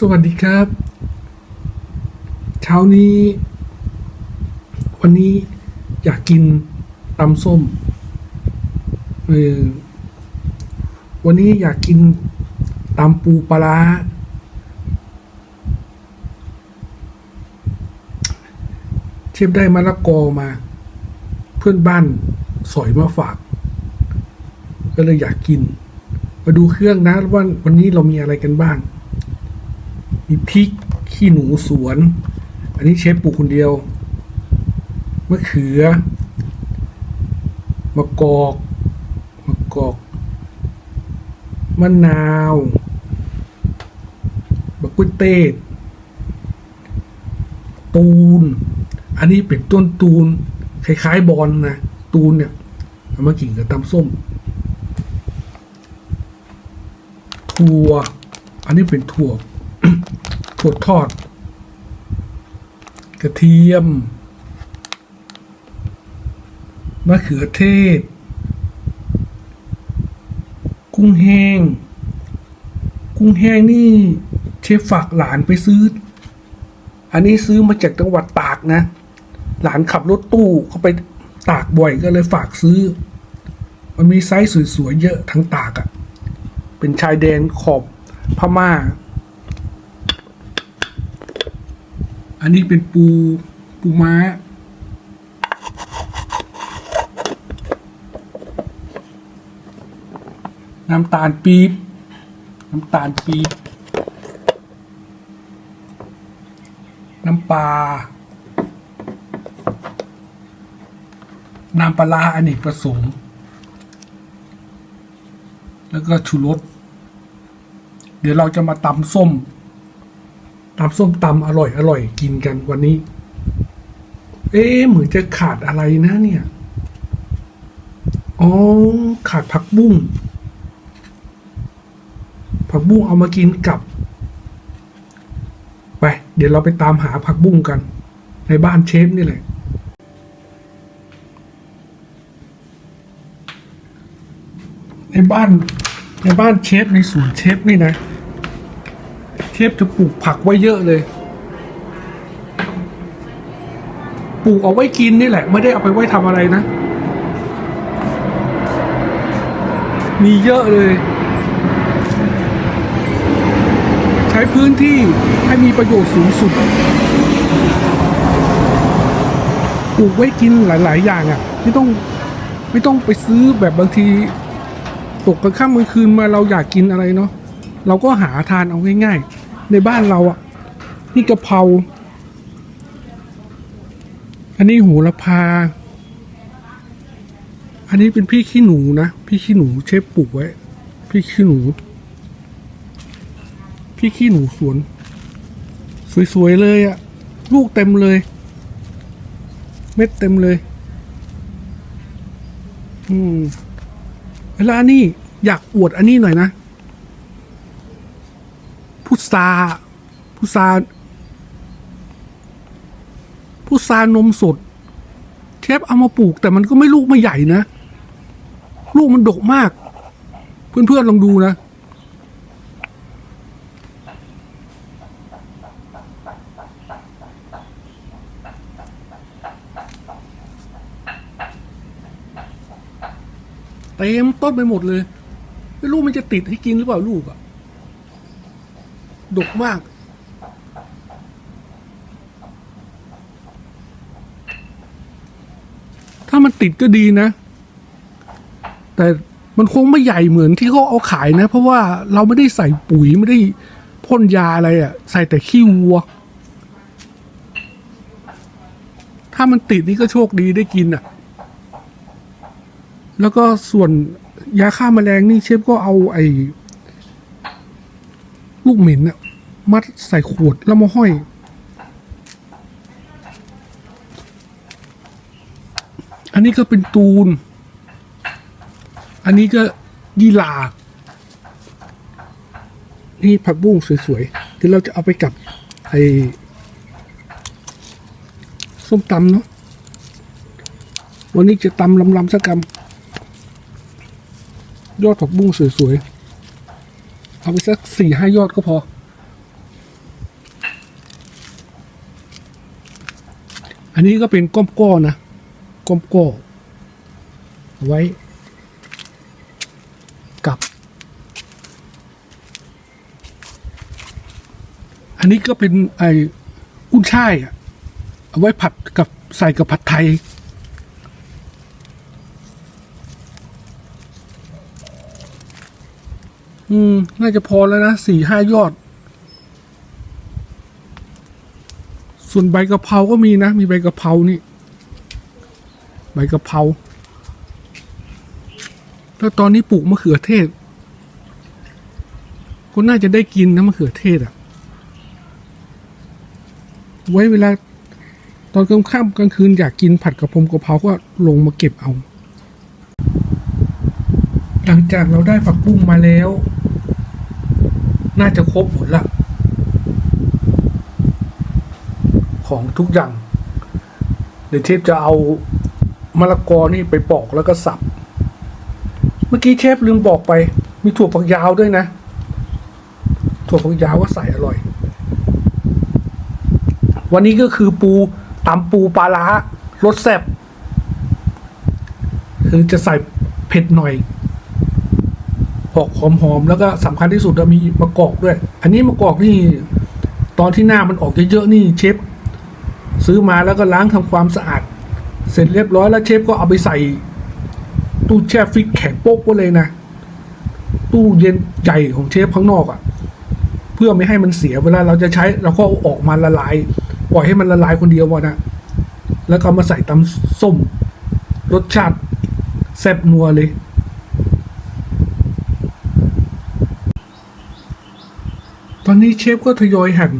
สวัสดีครับ เช้านี้ วันนี้อยากกินตำส้มเออวันนี้อยากกินตำปูปลาร้าเชฟได้มะละกอมา เพื่อนบ้านสอยมาฝาก ก็เลยอยากกิน มาดูเครื่องนะว่าวันนี้เรามีอะไรกันบ้าง มีพริกขี้หนูสวน อันนี้เชฟปลูกคนเดียวมะเขือมะกอกมะกอกมะนาวมะกุ้ยเต้ตูน อันนี้เป็นต้นตูน คล้ายๆบอลนะ ตูนเนี่ยเอามากินกับตำส้มถั่ว อันนี้เป็นถั่ว ถั่วทอด กระเทียม มะเขือเทศ กุ้งแห้ง กุ้งแห้งนี่เชฟฝากหลานไปซื้อ อันนี้ซื้อมาจากจังหวัดตากนะ หลานขับรถตู้เข้าไปตากบ่อยก็เลยฝากซื้อ มันมีไซส์สวยๆเยอะทั้งตากอะ่ะ เป็นชายแดนขอบพม่า อันนี้เป็นปูปูม้า น้ำตาลปี๊บ น้ำตาลปี๊บ น้ำปลา น้ำปลาร้าอเนกประสงค์ แล้วก็ชูรส เดี๋ยวเราจะมาตำส้ม ตำส้มตำอร่อยอร่อยกินกันวันนี้ เอ๊เหมือนจะขาดอะไรนะเนี่ย อ๋อ ขาดผักบุ้ง ผักบุ้งเอามากินกับ ไป เดี๋ยวเราไปตามหาผักบุ้งกัน ในบ้านเชฟนี่แหละในบ้านในบ้านเชฟในสวนเชฟนี่นะ เชฟจะปลูกผักไว้เยอะเลย ปลูกเอาไว้กินนี่แหละ ไม่ได้เอาไปไว้ทำอะไรนะ มีเยอะเลย ใช้พื้นที่ให้มีประโยชน์สูงสุด ปลูกไว้กินหลาย ๆ อย่างอะ่ะ ไม่ต้องไม่ต้องไปซื้อแบบบางทีตกกลางค่ำกลางคืนมาเราอยากกินอะไรเนาะเราก็หาทานเอาง่ายๆ ในบ้านเราอะ นี่กะเพรา อันนี้หูละพา อันนี้เป็นพี่ขี้หนูนะ พี่ขี้หนูเชฟปลูกไว้ พี่ขี้หนู พี่ขี้หนูสวน สวยๆเลยอะลูกเต็มเลย เม็ดเต็มเลย อืมเวลานี่อยากอวดอันนี้หน่อยนะ พุทราพุทราพุทรานมสด เชฟเอามาปลูกแต่มันก็ไม่ลูกไม่ใหญ่นะ ลูกมันดกมาก เพื่อนๆลองดูนะ เต็มต้นไปหมดเลย ไม่รู้มันจะติดให้กินหรือเปล่าลูกอะ ดกมาก ถ้ามันติดก็ดีนะ แต่มันคงไม่ใหญ่เหมือนที่เขาเอาขายนะ เพราะว่าเราไม่ได้ใส่ปุ๋ยไม่ได้พ่นยาอะไรอะ่ะ ใส่แต่ขี้วัว ถ้ามันติดนี่ก็โชคดีได้กินอะ แล้วก็ส่วนยาฆ่าแมลงนี่เชฟก็เอาไอ้ ลูกเหม็นอะมัดใส่ขวดแล้วมาห้อย อันนี้ก็เป็นตูน อันนี้ก็ยีลา นี่ผักบุ้งสวยๆเดี๋ยวเราจะเอาไปกับไอ้ส้มตำเนาะ วันนี้จะตำลำๆสักกำยอดผักบุ้งสวยๆ เอาไปสักสี่ห้ายอดก็พอ อันนี้ก็เป็นก้มก้อนะ ก้มก้อไว้ กับ อันนี้ก็เป็นไอ้กุ้นช่ายอะเอาไว้ผัดกับใส่กับผัดไทย อืม น่าจะพอแล้วนะสี่ห้ายอด ส่วนใบกะเพราก็มีนะ มีใบกะเพรานี่ ใบกะเพราแล้วตอนนี้ปลูกมะเขือเทศ ก็น่าจะได้กินนะมะเขือเทศอะไว้เวลา ตอนกลางค่ำกลางคืนอยากกินผัดกระเพรากะเพราก็ลงมาเก็บเอา หลังจากเราได้ผักบุ้งมาแล้ว น่าจะครบหมดละ ของทุกอย่าง เดี๋ยวเชฟจะเอามะละกอนี่ไปปอกแล้วก็สับ เมื่อกี้เชฟลืมบอกไป มีถั่วฝักยาวด้วยนะ ถั่วฝักยาวก็ใส่อร่อย วันนี้ก็คือปูตำปูปลาร้ารสแซ่บคือจะใส่เผ็ดหน่อย ออกหอมๆแล้วก็สำคัญที่สุดเรามีมะกอกด้วย อันนี้มะกอกนี่ตอนที่หน้ามันออกเยอะๆนี่เชฟซื้อมาแล้วก็ล้างทำความสะอาด เสร็จเรียบร้อยแล้วเชฟก็เอาไปใส่ ตู้แช่ฟิตแข็งโป๊กไว้เลยนะ ตู้เย็นใหญ่ของเชฟข้างนอกอะ่ะ เพื่อไม่ให้มันเสียเวลาเราจะใช้เราก็เอาออกมาละลาย ปล่อยให้มันละลายคนเดียวพอนะแล้วก็มาใส่ตำส้มรสชาติแซ่บนัวเลย ตอนนี้เชฟก็ทยอยหั่น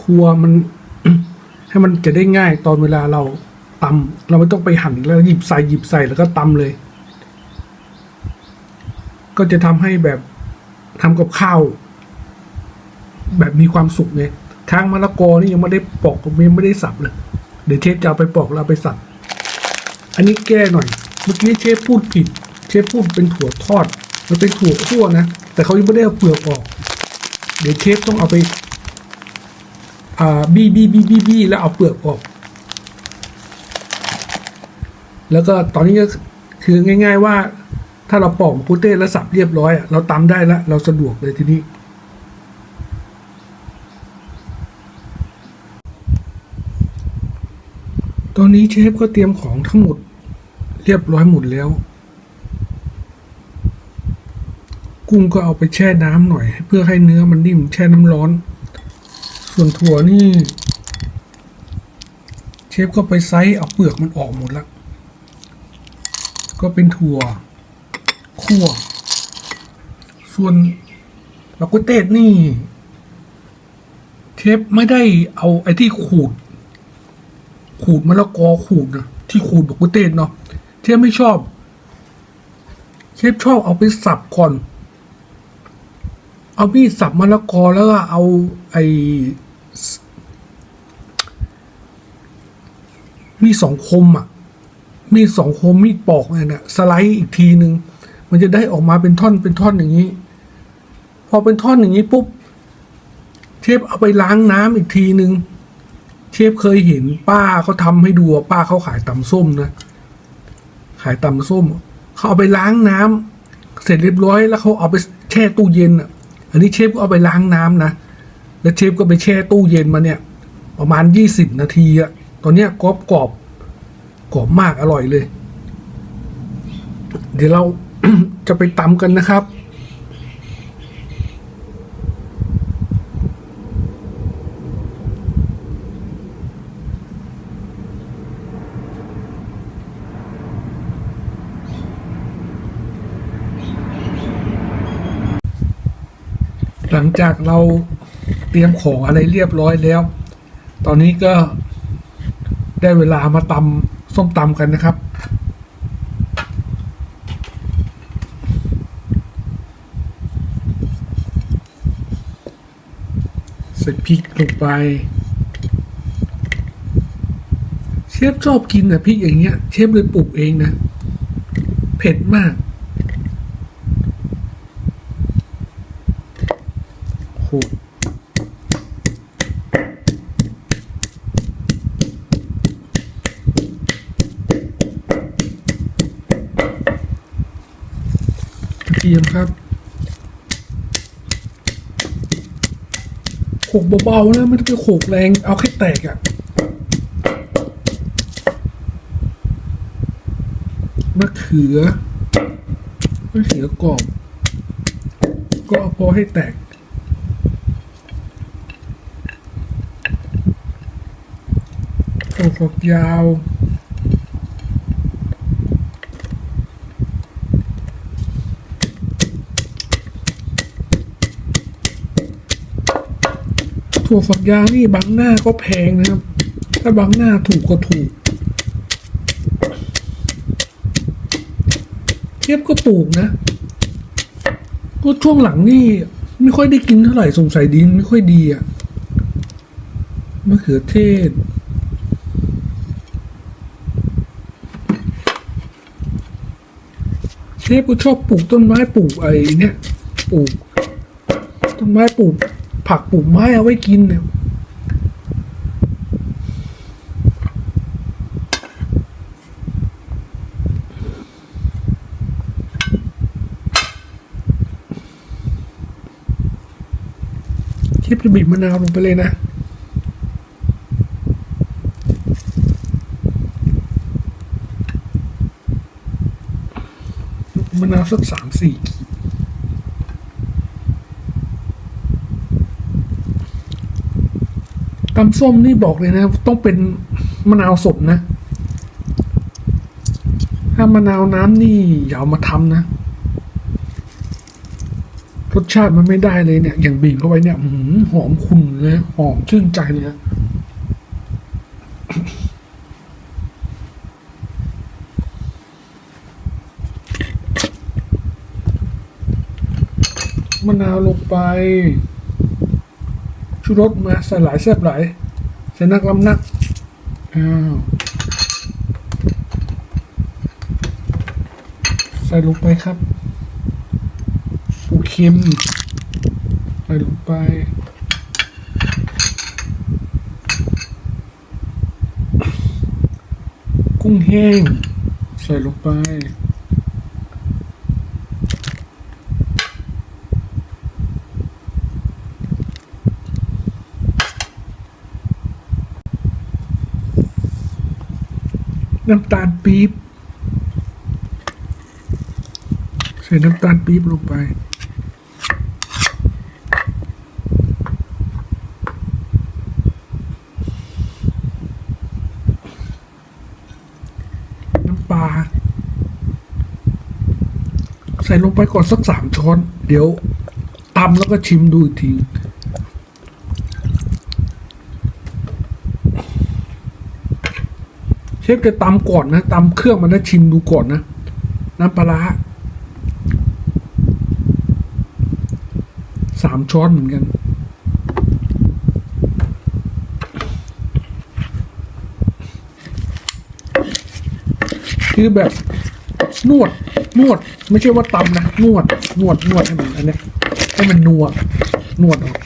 ครัวมันให้มันจะได้ง่ายตอนเวลาเราตำเราไม่ต้องไปหั่นแล้วหยิบใส่หยิบใส่แล้วก็ตำเลย ก็จะทำให้แบบทำกับข้าว แบบมีความสุขไงทางมะละกอนี่ยังไม่ได้ปอกยังไม่ได้สับเลย เดี๋ยวเชฟจะเอาไปปอกแล้วเอาไปสับอันนี้แก้หน่อย เมื่อกี้เชฟพูดผิด เชฟพูดเป็นถั่วทอด มันเป็นถั่วคั่วนะ แต่เขายังไม่ได้เอาเปลือกออก เดี๋ยวเชฟต้องเอาไปาบี้บี้บี้บี้บี้แล้วเอาเปลือกออก แล้วก็ตอนนี้ก็คือง่าย ๆว่า ถ้าเราปอกมะกุเต้แล้วสับเรียบร้อย เราตำได้แล้วเราสะดวกเลยทีนี้ ตอนนี้เชฟก็เตรียมของทั้งหมดเรียบร้อยหมดแล้ว กุ้งก็เอาไปแช่น้ำหน่อย เพื่อให้เนื้อมันนิ่มแช่น้ำร้อน ส่วนถั่วนี่ เชฟก็ไปไซส์เอาเปลือกมันออกหมดแล้วก็เป็นถั่วคั่ว ส่วนมะกุเตศนี่ เชฟไม่ได้เอาไอ้ที่ขูด ขูดมะละกอขูดนะที่ขูดมะกุเตศเนาะเชฟไม่ชอบ เชฟชอบเอาไปสับก่อน เอามีดสับมะละกอแล้วก็เอาไอ้มีดสองคมอะ มีดสองคมมีดปอกเนี่ยนะสไลด์อีกทีหนึ่งมันจะได้ออกมาเป็นท่อนเป็นท่อนอย่างนี้ พอเป็นท่อนอย่างนี้ปุ๊บเชฟเอาไปล้างน้ำอีกทีหนึ่งเชฟเคยเห็นป้าเขาทำให้ดูป้าเขาขายตำส้มนะขายตำส้มเขาเอาไปล้างน้ำเสร็จเรียบร้อยแล้วเขาเอาไปแช่ตู้เย็นอะ อันนี้เชฟก็เอาไปล้างน้ำนะ แล้วเชฟก็ไปแช่ตู้เย็นมาเนี่ย ประมาณยี่สิบนาทีอะตอนเนี้ยกรอบกรอบกรอบมากอร่อยเลย เดี๋ยวเราจะไปตำกันนะครับ จากเราเตรียมของอะไรเรียบร้อยแล้ว ตอนนี้ก็ได้เวลามาตำส้มตำกันนะครับ ใส่พริกลงไป เชฟชอบกินนะพริกอย่างเงี้ย เชฟเลยปลูกเองนะ เผ็ดมาก โอ้โห ทียมครับโขกเบาๆนะไม่ต้องไปโขกแรงเอาแค่แตกอะมะเขือมะเขือกรอบก็เอาพอให้แตกถั่วฝักยาว ถั่วฝักยาวนี่บางหน้าก็แพงนะครับ ถ้าบางหน้าถูกก็ถูกเทียบก็ปลูกนะ ก็ช่วงหลังนี่ไม่ค่อยได้กินเท่าไหร่สงสัยดินไม่ค่อยดีอะ่ะมะเขือเทศเทพก็ชอบปลูกต้นไม้ปลูกไอ้เนี่ยปลูกต้นไม้ปลูก ผักปลูกไม้เอาไว้กินเนี่ยเชฟจะบีบมะนาวลงไปเลยนะ มะนาวสักสามสี่ ขีดตำส้มนี่บอกเลยนะ ต้องเป็นมะนาวสดนะ ถ้ามะนาวน้ำนี่อย่าเอามาทำนะ รสชาติมันไม่ได้เลยเนี่ย อย่างบีบเข้าไปเนี่ยหือหอมขุ่นเลยหอมชื่นใจเลยนะมะนาวลงไป ชูรสมาใส่หลายแซ่บหลายใส่นักลำนักอ้าวใส่ลงไปครับปูเค็มใส่ลงไปกุ้งแห้ง ใส่ลงไป น้ำตาลปี๊บใส่น้ำตาลปี๊บลงไป น้ำปลา ใส่ลงไปก่อนสักสามช้อน เดี๋ยวตำแล้วก็ชิมดูอีกที เช ฟจะตำก่อนนะตำเครื่องมันนะชิมดูก่อนนะน้ำปลาร้าสามช้อนเหมือนกัน คือแบบนวดนวด ไม่ใช่ว่าตำนะ นวด นวดนวดให้มันอันนี้ให้มันนัวนวดออก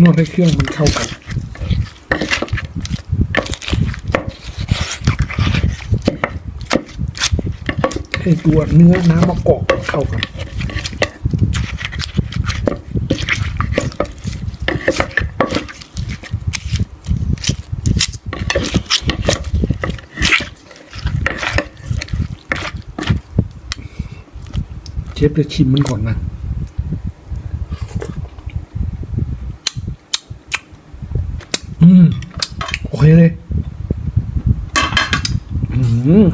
นวดให้เครื่องมันเข้ากัน ให้ตัวเนื้อน้ำมะกอกเข้ากันเชฟจะชิมมันก่อนนะ อืม โอเคเลย อืม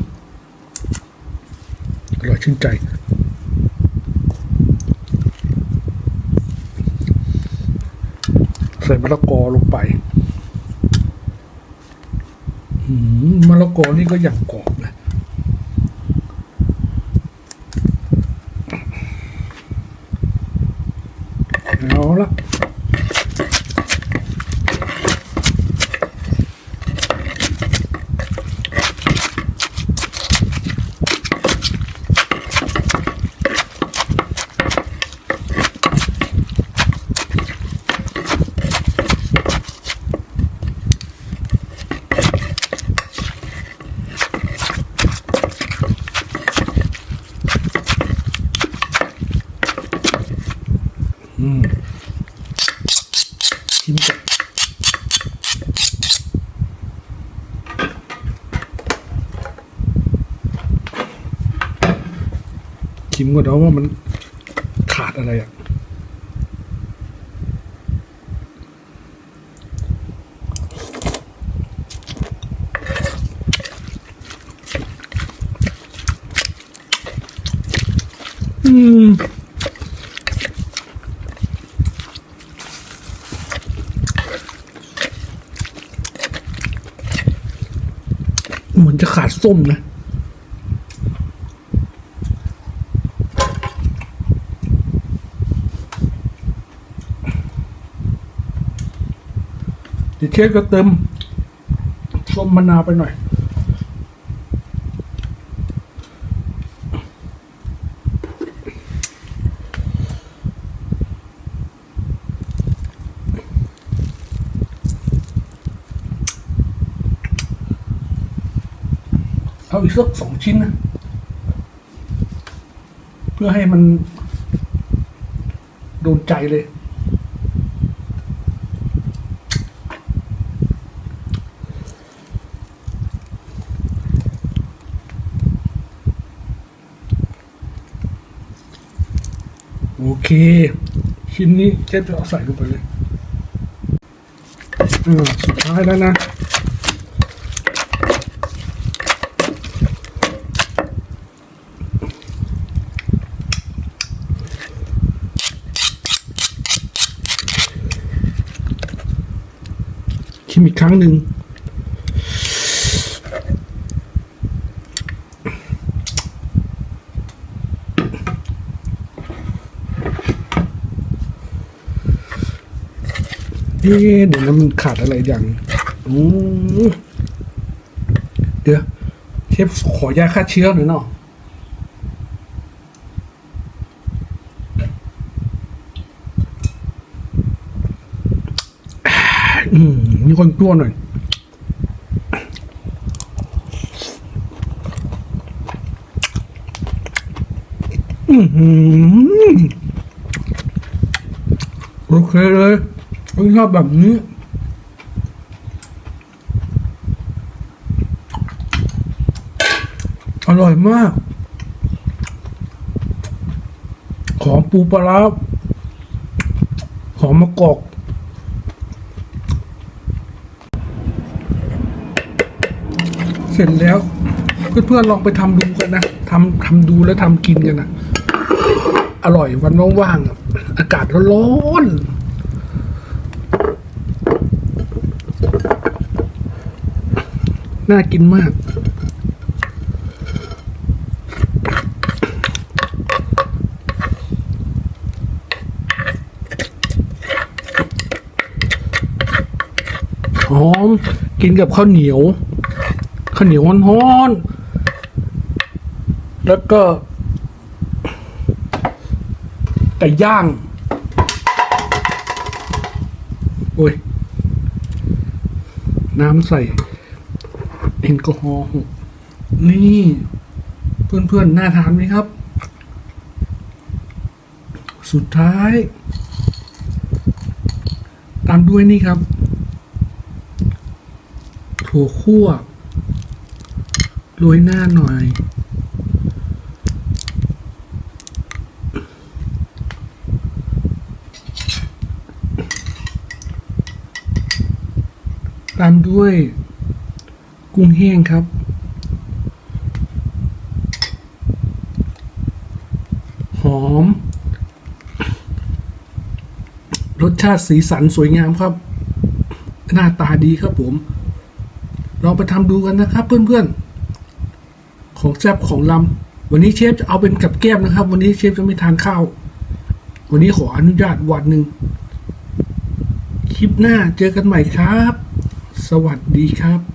อร่อยชื่นใจ ใส่มะละกอลงไปมมะละกอนี่ก็อย่าง ชิมก่อนนะว่ามันขาดอะไรอะ อืมเหมือนจะขาดส้มนะ เดี๋ยวเชฟก็เติมส้มมะนาวไปหน่อยเอาอีกสักสองชิ้นนะ เพื่อให้มัน โดนใจเลย โอเค ชิ้นนี้เชฟจะเอาใส่ลงไปเลยอ่าสุดท้ายแล้วนะชิมอีกครั้งหนึ่ง เดี๋ยวนะมันขาดอะไรอย่างอืมเดี๋ยวเชฟขอยาฆ่าเชื้อหน่อยเนาะอืมมีคนกลัวหน่อยอือหือโอเคเลย ผมชอบแบบนี้อร่อยมากหอมปูปลาร้าหอมมะกอกเสร็จแล้ว เพื่อนๆลองไปทำดูกันนะทำทำดูแล้วทำกินกันนะอร่อยวันว่างๆอะอากาศร้อนๆ น่ากินมาก หอม กินกับข้าวเหนียว ข้าวเหนียวร้อนๆ แล้วก็ไก่ย่าง โอ้ย น้ำใส่ แอลกอฮอล์หกนี่ เพื่อนๆ น่าทานไหมครับ สุดท้าย ตามด้วยนี่ครับถั่วคั่วโรยหน้าหน่อย ตามด้วย กุ้งแห้งครับ หอม รสชาติสีสันสวยงามครับ หน้าตาดีครับผมลองไปทำดูกันนะครับ เพื่อนๆ ของแซ่บของลำวันนี้เชฟจะเอาเป็นกับแก้มนะครับ วันนี้เชฟจะไม่ทานข้าว วันนี้ขออนุญาตวันหนึ่งคลิปหน้าเจอกันใหม่ครับ สวัสดีครับ